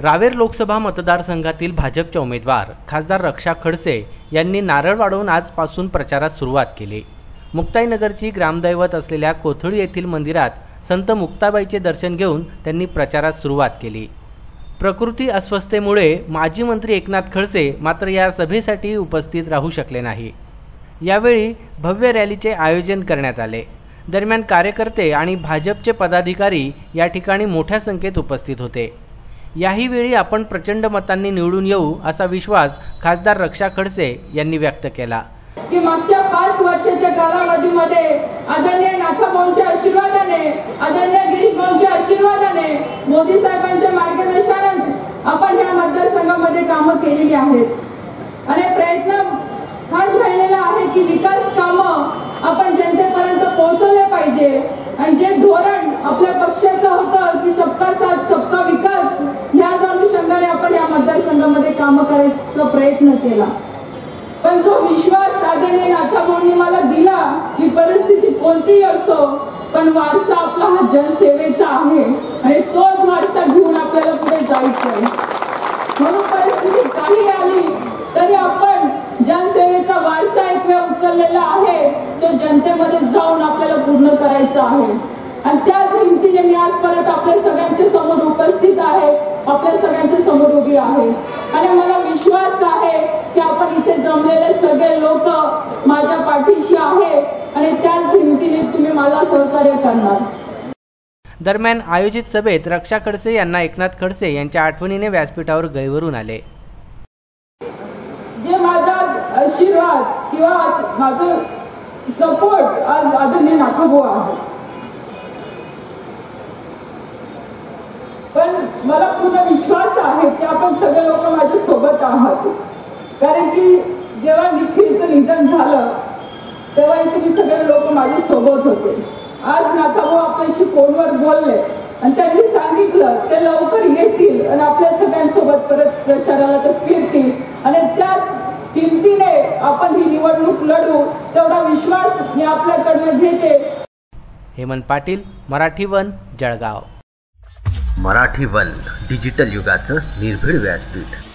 रावेर लोकसभा मतदारसंघातील भाजपच्या उमेदवार खासदार रक्षा खडसे यांनी नारळ वाढवून आजपासून प्रचारात सुरुवात केली. मुक्ताईनगरची ग्रामदैवत असलेल्या कोथळी येथील मंदिरात संत मुक्ताबाईचे दर्शन घेऊन त्यांनी प्रचारात सुरुवात केली. प्रकृती अस्वस्थतेमुळे माजी मंत्री एकनाथ खडसे मात्र या सभेसाठी उपस्थित राहू शकले नाही. यावेळी भव्य रॅलीचे आयोजन करण्यात आले. दरम्यान कार्यकर्ते आणि भाजपचे पदाधिकारी या ठिकाणी मोठ्या संख्येत उपस्थित होते. याही वेळी आपण प्रचंड मतांनी निवडून येऊ असा विश्वास खासदार रक्षा खडसे यांनी व्यक्त केला. की मागच्या पाच वर्षाच्या कालावधीमध्ये आदरणीय नाथाभाऊंच्या आशीर्वादाने आदरणीय गिरीश भाऊंच्या आशीर्वादाने मोदी साहेबांच्या मार्गदर्शनाने आपण या मतदारसंघामध्ये कामं केलेली आहेत. आणि प्रयत्न हाच राहिलेला आहे की विकास कामं आपण जनतेपर्यंत पोहोचवले पाहिजे. आणि जे धोरण आपल्या पक्षाचं होतं की सबका साथ सबका विकास ह्या अनुषंगाने आपण या मतदारसंघामध्ये कामं करायचा प्रयत्न केला. पण जो विश्वास आदरणीय नाथाभाऊंनी मला दिला की परिस्थिती कोणतीही असो पण वारसा आपला हा जनसेवेचा आहे आणि तोच वारसा घेऊन आपल्याला पुढे जायचं आहे म्हणून परिस्थिती काही आली तरी आपण जनसेवेचा वारसा एक वेळ उचललेला आहे तो जनतेमध्ये जाऊन आपल्याला पूर्ण करायचा आहे. आणि त्याच हिमतीने मी आज परत आपल्या सगळ्यांच्या समोर उपस्थित आहे आपल्या सगळ्यांच्या समोर उभी आहे. आणि मला आपण इथे जमलेले सगळे लोक माझ्या पाठीशी आहे आणि त्याच हिमतीने तुम्ही मला सहकार्य करणार. दरम्यान आयोजित सभेत रक्षा खडसे यांना एकनाथ खडसे यांच्या आठवणीने व्यासपीठावर गैवरून आले. जे माझा आशीर्वाद किंवा आज माझं सपोर्ट आज आदरणीय नाकाभाऊ आहे पण मला पूर्ण विश्वास आहे की आपण सगळे लोक माझ्या सोबत आहात कारण की जेव्हा निखिलचं निधन झालं तेव्हा तुम्ही सगळे लोक माझ्या सोबत होते. आज नाथाभाऊ आपल्याशी फोनवर बोलले आणि त्यांनी सांगितलं ते लवकर येतील आणि आपल्या सगळ्यांसोबत परत प्रचाराला तर फिरतील. आणि त्याच किमतीने आपण ही निवडणूक लढू तेवढा विश्वास मी आपल्याकडनं घेते. Hemant Patil Marathi one Jalgaon. Marathi one digital युगाचं निर्भीड व्यासपीठ.